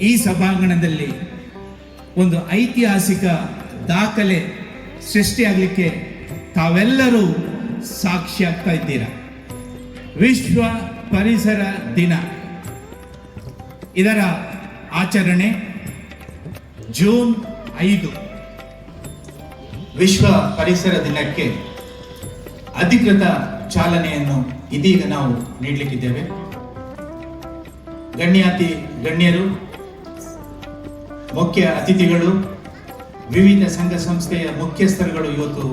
ಈ ಸಭಾಂಗಣದಲ್ಲಿ ಒಂದು ಐತಿಹಾಸಿಕ ದಾಖಲೆ ಸೃಷ್ಟಿಯಾಗಲಿಕ್ಕೆ ತಾವೆಲ್ಲರೂ ಸಾಕ್ಷಿಯಾಗ್ತಾ ಇದ್ದೀರಾ? ವಿಶ್ವ ಪರಿಸರ ದಿನ. ಇದರ ಆಚರಣೆ ಜೂನ್ ಐದು. ವಿಶ್ವ ಪರಿಸರ ದಿನಕ್ಕೆ ಅಧಿಕೃತ ಚಾಲನೆಯನ್ನು ಇದೀಗ ನಾವು ನೀಡಲಿಕ್ಕಿದ್ದೇವೆ. ಗಣ್ಯಾತಿ ಗಣ್ಯರು ಮುಖ್ಯ ಅತಿಥಿಗಳು, ವಿವಿಧ ಸಂಘ ಸಂಸ್ಥೆಯ ಮುಖ್ಯಸ್ಥರುಗಳು ಇವತ್ತು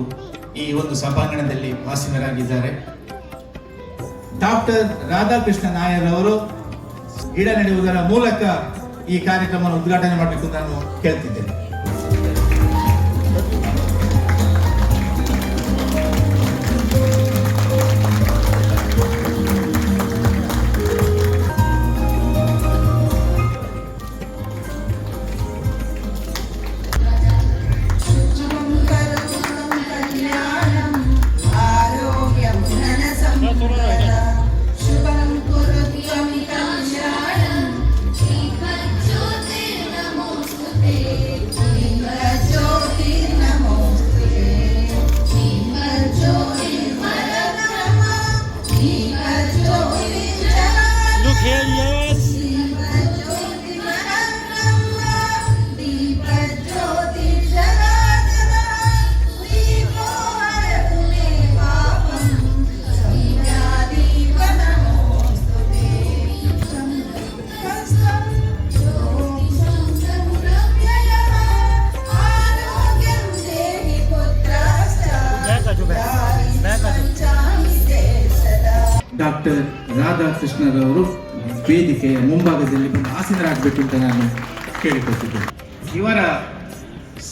ಈ ಒಂದು ಸಭಾಂಗಣದಲ್ಲಿ ಆಸೀನರಾಗಿದ್ದಾರೆ ಡಾಕ್ಟರ್ ರಾಧಾಕೃಷ್ಣ ನಾಯರ್ ಅವರು ಗಿಡ ನೆಡುವುದರ ಮೂಲಕ ಈ ಕಾರ್ಯಕ್ರಮವನ್ನು ಉದ್ಘಾಟನೆ ಮಾಡಬೇಕು ನಾನು ಕೇಳ್ತಿದ್ದೇನೆ. me. ಡಾಕ್ಟರ್ ರಾಧಾಕೃಷ್ಣರವರು ವೇದಿಕೆಯ ಮುಂಭಾಗದಲ್ಲಿ ಬಂದು ಆಸೀನರಾಗಬೇಕು ಅಂತ ನಾನು ಕೇಳಿಕೊಳ್ತಿದ್ದೇನೆ. ಇವರ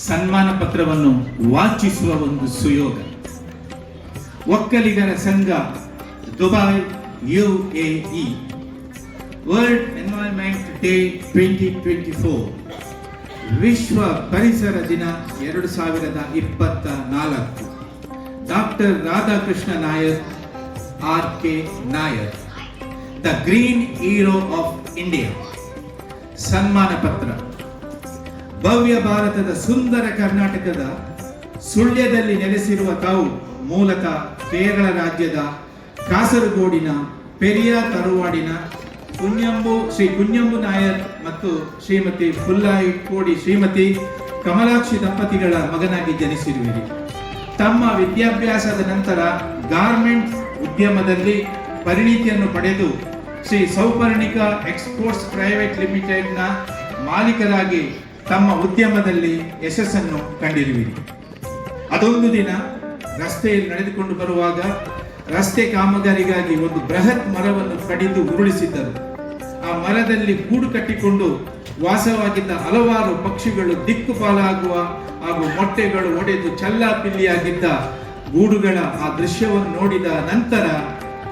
ಸನ್ಮಾನ ಪತ್ರವನ್ನು ವಾಚಿಸುವ ಒಂದು ಸುಯೋಗ. ಒಕ್ಕಲಿಗರ ಸಂಘ Dubai U A world environment day twenty twenty four. ವಿಶ್ವ ಪರಿಸರ ದಿನ ಎರಡು ಸಾವಿರದ ಇಪ್ಪತ್ತ ನಾಲ್ಕು. Doctor Radhakrishna Nair R K. Nair the green hero of India ಸನ್ಮಾನ ಪತ್ರ. ಭವ್ಯ ಭಾರತದ ಸುಂದರ ಕರ್ನಾಟಕದ ಸುಳ್ಯದಲ್ಲಿ ನೆಲೆಸಿರುವ ತಾವು ಮೂಲತಃ ಕೇರಳ ರಾಜ್ಯದ ಕಾಸರಗೋಡಿನ ಪೆರಿಯ ತರುವಾಡಿನ ಪುಣ್ಯಂಬು, ಶ್ರೀ ಪುಣ್ಯಂಬು ನಾಯರ್ ಮತ್ತು ಶ್ರೀಮತಿ ಫುಲ್ಲಾಯಿ ಕೋಡಿ ಶ್ರೀಮತಿ ಕಮಲಾಕ್ಷಿ ದಂಪತಿಗಳ ಮಗನಾಗಿ ಜನಿಸಿರುವಿರಿ. ತಮ್ಮ ವಿದ್ಯಾಭ್ಯಾಸದ ನಂತರ ಗಾರ್ಮೆಂಟ್ಸ್ ಉದ್ಯಮದಲ್ಲಿ ಪರಿಣಿತಿಯನ್ನು ಪಡೆದು ಶ್ರೀ ಸೌಪರ್ಣಿಕ ಎಕ್ಸ್ಪೋರ್ಟ್ಸ್ ಪ್ರೈವೇಟ್ ಲಿಮಿಟೆಡ್ನ ಮಾಲೀಕರಾಗಿ ತಮ್ಮ ಉದ್ಯಮದಲ್ಲಿ ಯಶಸ್ಸನ್ನು ಕಂಡಿರುವಿರಿ. ಅದೊಂದು ದಿನ ರಸ್ತೆಯಲ್ಲಿ ನಡೆದುಕೊಂಡು ಬರುವಾಗ ರಸ್ತೆ ಕಾಮಗಾರಿಗಾಗಿ ಒಂದು ಬೃಹತ್ ಮರವನ್ನು ಕಡಿದು ಉರುಳಿಸಿದ್ದರು. ಆ ಮರದಲ್ಲಿ ಗೂಡು ಕಟ್ಟಿಕೊಂಡು ವಾಸವಾಗಿದ್ದ ಹಲವಾರು ಪಕ್ಷಿಗಳು ದಿಕ್ಕುಪಾಲಾಗುವ ಹಾಗೂ ಮೊಟ್ಟೆಗಳು ಒಡೆದು ಚಲ್ಲಾಪಿಲ್ಲಿಯಾಗಿದ್ದ ಗೂಡುಗಳ ಆ ದೃಶ್ಯವನ್ನು ನೋಡಿದ ನಂತರ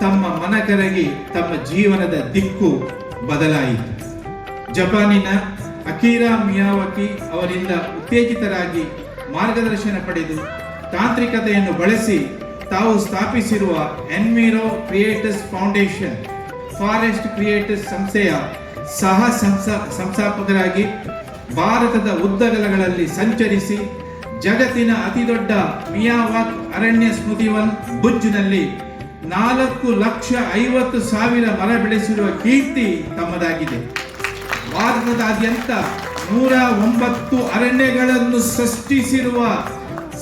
ತಮ್ಮ ಮನ ಕರಗಿ ತಮ್ಮ ಜೀವನದ ದಿಕ್ಕು ಬದಲಾಯಿತು. ಜಪಾನಿನ ಅಕೀರಾ ಮಿಯಾವಕಿ ಅವರಿಂದ ಉತ್ತೇಜಿತರಾಗಿ ಮಾರ್ಗದರ್ಶನ ಪಡೆದು ತಾಂತ್ರಿಕತೆಯನ್ನು ಬಳಸಿ ತಾವು ಸ್ಥಾಪಿಸಿರುವ enviro creators foundation forest creators ಸಂಸ್ಥೆಯ ಸಹ ಸಂಸ, ಸಂಸ್ಥಾಪಕರಾಗಿ ಭಾರತದ ಉದ್ದಗಲಗಳಲ್ಲಿ ಸಂಚರಿಸಿ ಜಗತ್ತಿನ ಅತಿದೊಡ್ಡ ಮಿಯಾವಾಕ್ ಅರಣ್ಯ ಸ್ಮೃತಿವನ್ ಭುಜ್ನಲ್ಲಿ ನಾಲ್ಕು ಲಕ್ಷ ಐವತ್ತು ಸಾವಿರ ಮರ ಬೆಳೆಸಿರುವ ಕೀರ್ತಿ ತಮ್ಮದಾಗಿದೆ. ಭಾರತದಾದ್ಯಂತ ನೂರ ಒಂಬತ್ತು ಅರಣ್ಯಗಳನ್ನು ಸೃಷ್ಟಿಸಿರುವ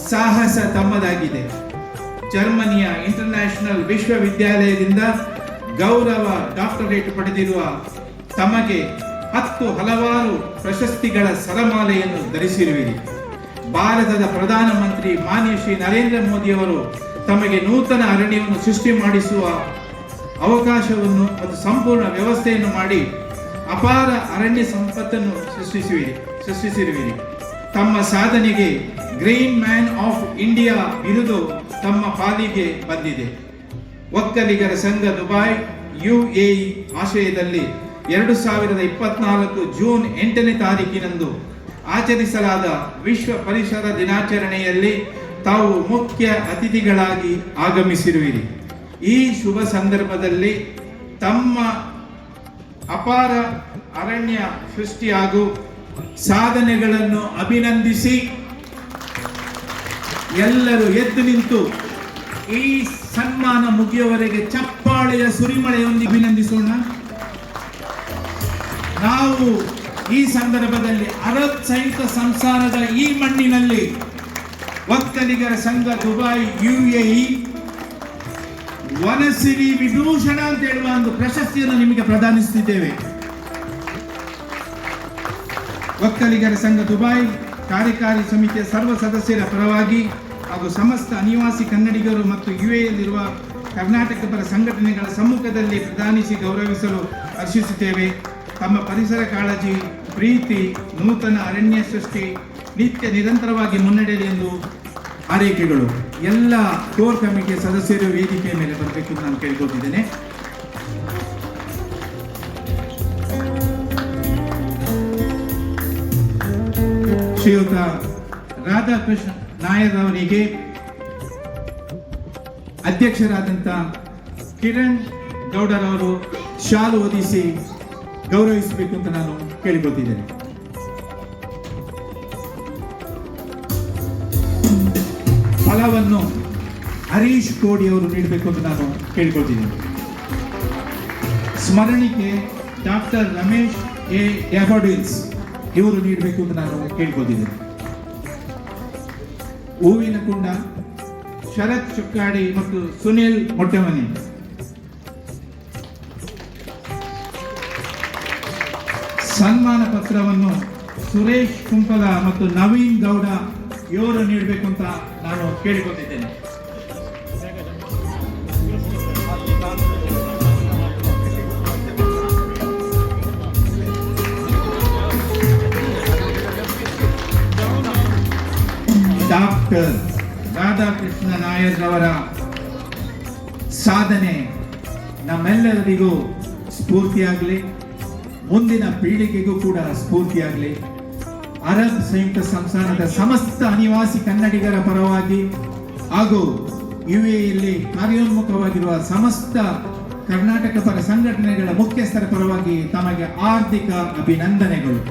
ಸಾಹಸ ತಮ್ಮದಾಗಿದೆ. ಜರ್ಮನಿಯ ಇಂಟರ್ನ್ಯಾಷನಲ್ ವಿಶ್ವವಿದ್ಯಾಲಯದಿಂದ ಗೌರವ ಡಾಕ್ಟರೇಟ್ ಪಡೆದಿರುವ ತಮಗೆ ಹತ್ತು ಹಲವಾರು ಪ್ರಶಸ್ತಿಗಳ ಸರಮಾಲೆಯನ್ನು ಧರಿಸಿರುವಿರಿ. ಭಾರತದ ಪ್ರಧಾನಮಂತ್ರಿ ಮಾನ್ಯ ಶ್ರೀ ನರೇಂದ್ರ ಮೋದಿಯವರು ತಮಗೆ ನೂತನ ಅರಣ್ಯವನ್ನು ಸೃಷ್ಟಿ ಮಾಡಿಸುವ ಅವಕಾಶವನ್ನು ಮತ್ತು ಸಂಪೂರ್ಣ ವ್ಯವಸ್ಥೆಯನ್ನು ಮಾಡಿ ಅಪಾರ ಅರಣ್ಯ ಸಂಪತ್ತನ್ನು ಸೃಷ್ಟಿಸುವಿರಿ ಸೃಷ್ಟಿಸಿರುವಿರಿ. ತಮ್ಮ ಸಾಧನೆಗೆ ಗ್ರೀನ್ ಮ್ಯಾನ್ ಆಫ್ ಇಂಡಿಯಾ ಬಿರುದು ತಮ್ಮ ಪಾಲಿಗೆ ಬಂದಿದೆ. ಒಕ್ಕಲಿಗರ ಸಂಘ ದುಬೈ ಯುಎಇ ಆಶಯದಲ್ಲಿ ಎರಡು ಸಾವಿರದ ಇಪ್ಪತ್ನಾಲ್ಕು ಜೂನ್ ಎಂಟನೇ ತಾರೀಕಿನಂದು ಆಚರಿಸಲಾದ ವಿಶ್ವ ಪರಿಸರ ದಿನಾಚರಣೆಯಲ್ಲಿ ತಾವು ಮುಖ್ಯ ಅತಿಥಿಗಳಾಗಿ ಆಗಮಿಸಿರುವಿರಿ. ಈ ಶುಭ ಸಂದರ್ಭದಲ್ಲಿ ತಮ್ಮ ಅಪಾರ ಅರಣ್ಯ ಸೃಷ್ಟಿ ಹಾಗೂ ಸಾಧನೆಗಳನ್ನು ಅಭಿನಂದಿಸಿ ಎಲ್ಲರೂ ಎದ್ದು ನಿಂತು ಈ ಸನ್ಮಾನ ಮುಗಿಯುವವರೆಗೆ ಚಪ್ಪಾಳೆಯ ಸುರಿಮಳೆಯೊಂದಿಗೆ ಅಭಿನಂದಿಸೋಣ. ನಾವು ಈ ಸಂದರ್ಭದಲ್ಲಿ ಅರಬ್ ಸಹಿತ ಸಂಸ್ಥಾನದ ಈ ಮಣ್ಣಿನಲ್ಲಿ ಒಕ್ಕಲಿಗರ ಸಂಘ ದುಬೈ ಯುಎಇ, ವನಸಿರಿ ವಿಭೂಷಣ ಅಂತ ಹೇಳುವ ಒಂದು ಪ್ರಶಸ್ತಿಯನ್ನು ನಿಮಗೆ ಪ್ರದಾನಿಸುತ್ತಿದ್ದೇವೆ. ಒಕ್ಕಲಿಗರ ಸಂಘ ದುಬೈ ಕಾರ್ಯಕಾರಿ ಸಮಿತಿಯ ಸರ್ವ ಸದಸ್ಯರ ಪರವಾಗಿ ಹಾಗೂ ಸಮಸ್ತ ಅನಿವಾಸಿ ಕನ್ನಡಿಗರು ಮತ್ತು ಯುಎಯಲ್ಲಿರುವ ಕರ್ನಾಟಕ ಪರ ಸಂಘಟನೆಗಳ ಸಮ್ಮುಖದಲ್ಲಿ ಪ್ರಧಾನಿಸಿ ಗೌರವಿಸಲು ಹರ್ಷಿಸುತ್ತೇವೆ ತಮ್ಮ ಪರಿಸರ ಕಾಳಜಿ ಪ್ರೀತಿ, ನೂತನ ಅರಣ್ಯ ಸೃಷ್ಟಿ, ನಿತ್ಯ ನಿರಂತರವಾಗಿ ಮುನ್ನಡೆಯಲಿ ಎಂದು ಆರೈಕೆಗಳು ಎಲ್ಲ ಕೋರ್ ಕಮಿಟಿಯ ಸದಸ್ಯರು ವೇದಿಕೆಯ ಮೇಲೆ ಬರಬೇಕು ಎಂದು ನಾನು ಕೇಳ್ಕೊತಿದ್ದೇನೆ. ಶ್ರೀಯುತ ರಾಧಾಕೃಷ್ಣ ನಾಯರ್ ಅವರಿಗೆ ಅಧ್ಯಕ್ಷರಾದಂಥ ಕಿರಣ್ ಗೌಡರವರು ಶಾಲು ಹೊದಿಸಿ ಗೌರವಿಸಬೇಕು ಅಂತ ನಾನು ಕೇಳಿಕೊಳ್ತಿದ್ದೇನೆ. ಫಲವನ್ನು ಹರೀಶ್ ಕೋಡಿ ಅವರು ನೀಡಬೇಕು ಅಂತ ನಾನು ಕೇಳಿಕೊಳ್ತಿದ್ದೇನೆ. ಸ್ಮರಣಿಕೆ ಡಾಕ್ಟರ್ ರಮೇಶ್ ಎ ಡ್ಯಾಫೋಡಿಲ್ಸ್ ಇವರು ನೀಡಬೇಕು ಅಂತ ನಾನು ಕೇಳ್ಕೊತಿದ್ದೇನೆ ಹೂವಿನ ಕುಂಡ, ಶರತ್ ಚುಕ್ಕಾಡಿ ಮತ್ತು ಸುನಿಲ್ ಮೊಟ್ಟೆಮನಿ. ಸನ್ಮಾನ ಪತ್ರವನ್ನು ಸುರೇಶ್ ಕುಂಪಲ ಮತ್ತು ನವೀನ್ ಗೌಡ ಇವರು ನೀಡಬೇಕು ಅಂತ ನಾನು ಕೇಳಿಕೊಂಡಿದ್ದೇನೆ. ಡಾಕ್ಟರ್ ರಾಧಾಕೃಷ್ಣ ನಾಯರ್ ಅವರ ಸಾಧನೆ ನಮ್ಮೆಲ್ಲರಿಗೂ ಸ್ಫೂರ್ತಿಯಾಗಲಿ. ಮುಂದಿನ ಪೀಳಿಗೆಗೂ ಕೂಡ ಸ್ಫೂರ್ತಿಯಾಗಲಿ. ಅರಬ್ ಸಂಯುಕ್ತ ಸಂಸ್ಥಾನದ ಸಮಸ್ತ ಅನಿವಾಸಿ ಕನ್ನಡಿಗರ ಪರವಾಗಿ ಹಾಗೂ ಯು ಎಲ್ಲಿ ಕಾರ್ಯೋನ್ಮುಖವಾಗಿರುವ ಸಮಸ್ತ ಕರ್ನಾಟಕ ಪರ ಸಂಘಟನೆಗಳ ಮುಖ್ಯಸ್ಥರ ಪರವಾಗಿ ತಮಗೆ ಆರ್ಥಿಕ ಅಭಿನಂದನೆಗಳು.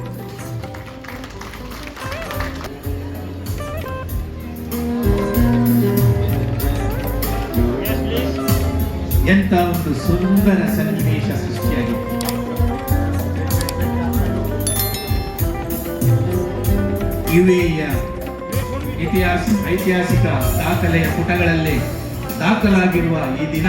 ಎಂತ ಒಂದು ಸುಂದರ ಸನ್ನಿವೇಶ ಸೃಷ್ಟಿಯಾಗಿದೆ ಯುಎಯ ಇತಿಹಾಸ ಐತಿಹಾಸಿಕ ದಾಖಲೆಯ ಪುಟಗಳಲ್ಲಿ ದಾಖಲಾಗಿರುವ ಈ ದಿನ